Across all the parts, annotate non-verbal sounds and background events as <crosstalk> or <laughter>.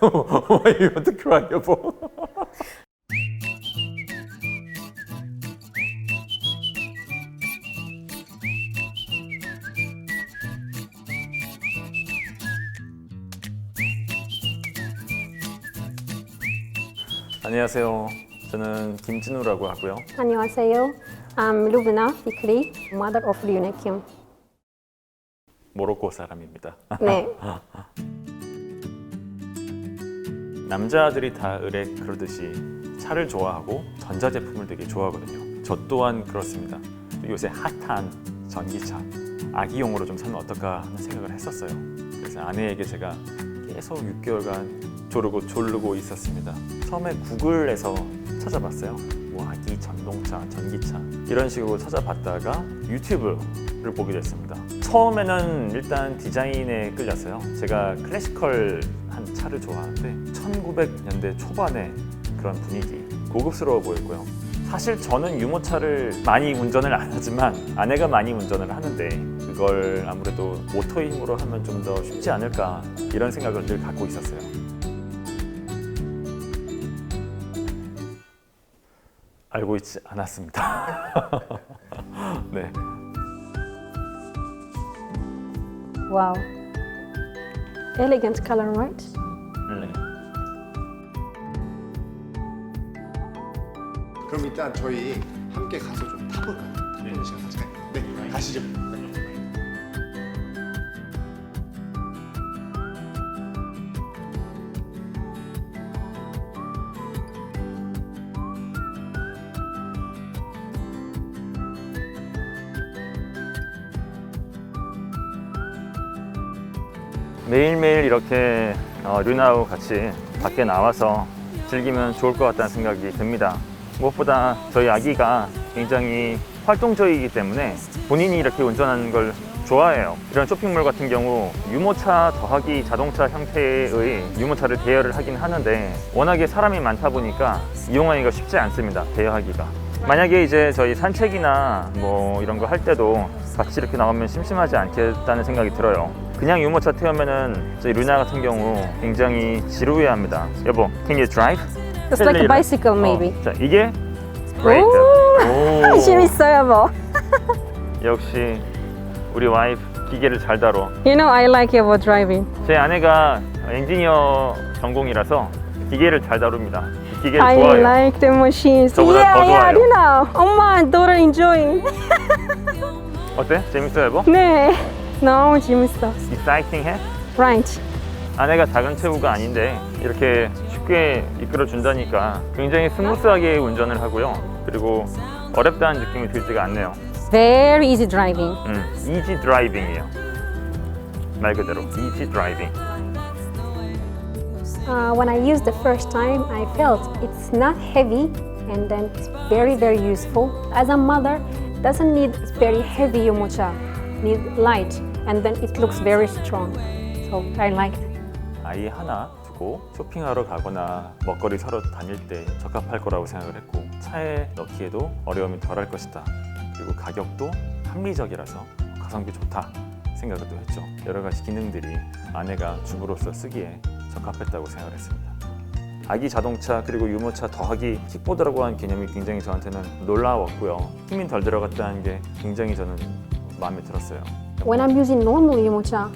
Why you want to cry, 여보? 안녕하세요. 저는 김진우라고 하고요. 안녕하세요. I'm Lubna Fikri, mother of Luna Kim. 모로코 사람입니다. 네. 남자들이 다 의뢰 그러듯이 차를 좋아하고 전자제품을 되게 좋아하거든요. 저 또한 그렇습니다. 요새 핫한 전기차 아기용으로 좀 사면 어떨까 하는 생각을 했었어요. 그래서 아내에게 제가 계속 6개월간 조르고 졸르고 있었습니다. 처음에 구글에서 찾아봤어요. 뭐 아기 전동차, 전기차 이런 식으로 찾아봤다가 유튜브를 보게 됐습니다. 처음에는 일단 디자인에 끌렸어요. 제가 클래시컬한 차를 좋아하는데 1900년대 초반에 그런 분위기 고급스러워 보였고요. 사실 저는 유모차를 많이 운전을 안 하지만 아내가 많이 운전을 하는데 그걸 아무래도 모터의 힘으로 하면 좀 더 쉽지 않을까 이런 생각을 늘 갖고 있었어요. 알고 있지 않았습니다. <laughs> 네. Wow. Elegant color, right? 네. 그럼 일단 저희 함께 가서 좀 타볼까요? 네. 네. 시간 가질까요? 네, 가시죠. 매일매일 이렇게 어, 류나하고 같이 밖에 나와서 즐기면 좋을 것 같다는 생각이 듭니다. 무엇보다 저희 아기가 굉장히 활동적이기 때문에 본인이 이렇게 운전하는 걸 좋아해요. 이런 쇼핑몰 같은 경우 유모차 더하기 자동차 형태의 유모차를 대여를 하긴 하는데 워낙에 사람이 많다 보니까 이용하기가 쉽지 않습니다. 대여하기가. 만약에 이제 저희 산책이나 뭐 이런 거 할 때도 같이 이렇게 나가면 심심하지 않겠다는 생각이 들어요. 그냥 유모차 태우면은 저희 루나 같은 경우 굉장히 지루해합니다. 여보, can you drive? It's like a bicycle, maybe. 어, 자, 이게 브레이크. 오. 재밌어요, 뭐. <laughs> 역시 우리 와이프 기계를 잘 다뤄. You know, I like about driving. 제 아내가 엔지니어 전공이라서 기계를 잘 다룹니다. 기계를 I 좋아해요. like the machines. 저보다 yeah, 더 yeah, 좋아요. you know. 엄마, daughter enjoying. <laughs> 어때? 재밌어 여보? 네. 너무 재밌어. 익사이팅해? Right. 아내가 작은 체구가 아닌데 이렇게 쉽게 이끌어 준다니까 굉장히 스무스하게 운전을 하고요. 그리고 어렵다는 느낌이 들지가 않네요. Very easy driving. 음, 이지 드라이빙이에요. 말 그대로 이지 드라이빙. Uh, when I used the first time, I felt it's not heavy and then it's very, very useful. As a mother, doesn't need very heavy yumocha, need light, and then it looks very strong. So I liked. 아이 하나 두고 쇼핑하러 가거나 먹거리 사러 다닐 때 적합할 거라고 생각을 했고 차에 넣기에도 어려움이 덜할 것이다. 그리고 가격도 합리적이라서 가성비 좋다 생각을 또 했죠. 여러 가지 기능들이 아내가 주부로서 쓰기에 적합했다고 생각을 했습니다. 아기 자동차 그리고 유모차 더하기 킥보드라고 하는 개념이 굉장히 저한테는 놀라웠고요. 힘이 덜 들어갔다는 게 굉장히 저는 마음에 들었어요. When I'm using normal yumocha,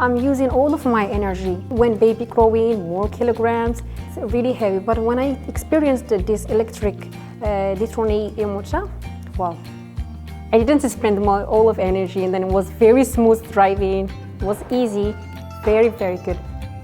I'm using all of my energy. When baby growing, more kilograms, it's really heavy. But when I experienced this electric uh, Detroni yumocha, wow. I didn't spend my, all of energy and then it was very smooth driving. It was easy, very, very good.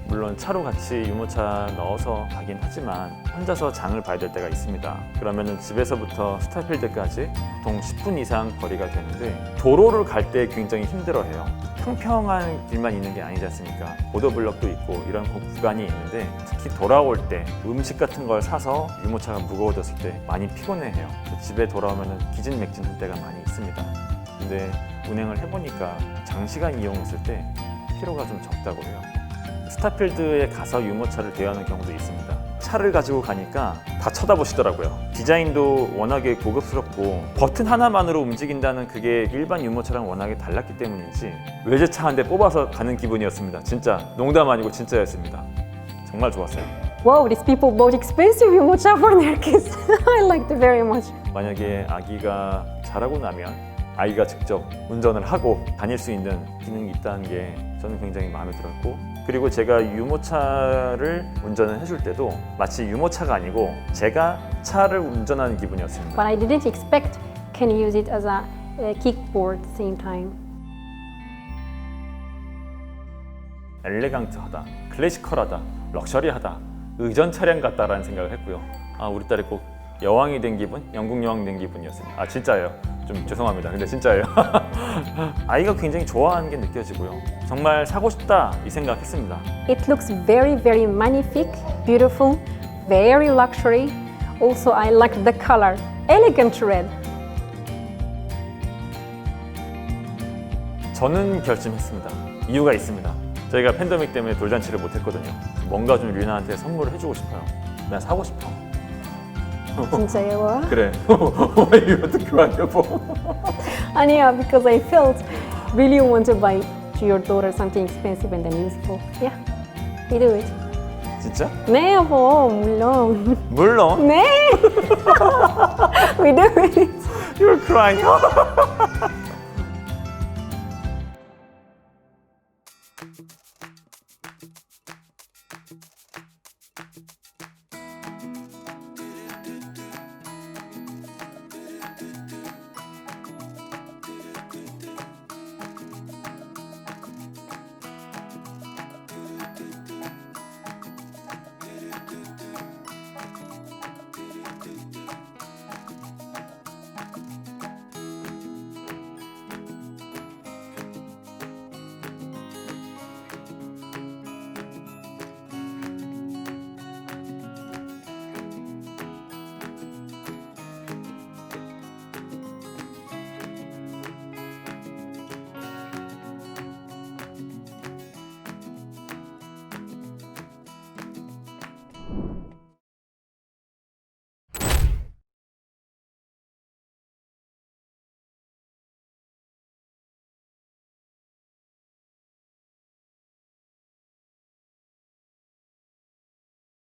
물론 차로 같이 유모차 넣어서 가긴 하지만 혼자서 장을 봐야 될 때가 있습니다. 그러면은 집에서부터 스타필드까지 보통 10분 이상 거리가 되는데 도로를 갈 때 굉장히 힘들어해요. 평평한 길만 있는 게 아니지 않습니까? 보도블럭도 있고 이런 구- 구간이 있는데 특히 돌아올 때 음식 같은 걸 사서 유모차가 무거워졌을 때 많이 피곤해해요. 집에 돌아오면은 기진맥진할 때가 많이 있습니다. 근데 운행을 해보니까 장시간 이용했을 때 피로가 좀 적다고 해요. 스타필드에 가서 유모차를 대여하는 경우도 있습니다. 차를 가지고 가니까 다 쳐다보시더라고요. 디자인도 워낙에 고급스럽고 버튼 하나만으로 움직인다는 그게 일반 유모차랑 워낙에 달랐기 때문인지 외제차 한 대 뽑아서 가는 기분이었습니다. 진짜 농담 아니고 진짜였습니다. 정말 좋았어요. Wow, these people bought expensive yumocha for their kids. <laughs> I liked it very much. 만약에 아기가 자라고 나면 아이가 직접 운전을 하고 다닐 수 있는 기능이 있다는 게 저는 굉장히 마음에 들었고 그리고 제가 유모차를 운전을 해줄 때도 마치 유모차가 아니고 제가 차를 운전하는 기분이었습니다. But I didn't expect can use it as a, a kickboard same time. 엘레강트하다, 클래시컬하다, 럭셔리하다, 의전 차량 같다라는 생각을 했고요. 아 우리 딸이 꼭 여왕이 된 기분, 영국 여왕 된 기분이었습니다. 아 진짜예요. 좀 죄송합니다. 근데 진짜예요. <laughs> 아이가 굉장히 좋아하는 게 느껴지고요. 정말 사고 싶다 이 생각했습니다. It looks very, very magnifique, beautiful, very luxury. Also, I like the color, elegant red. 저는 결심했습니다. 이유가 있습니다. 저희가 팬데믹 때문에 돌잔치를 못했거든요. 뭔가 좀 류나한테 선물을 해주고 싶어요. 난 사고 싶어. <laughs> 진짜요? 그래. 이거 <laughs> 어떻게 하냐고. <laughs> 아니야, because I felt really want to buy to your daughter something expensive and then useful. Yeah, we do it. 진짜? 네, 여보, 물론. 물론. 네, we do it. You're crying.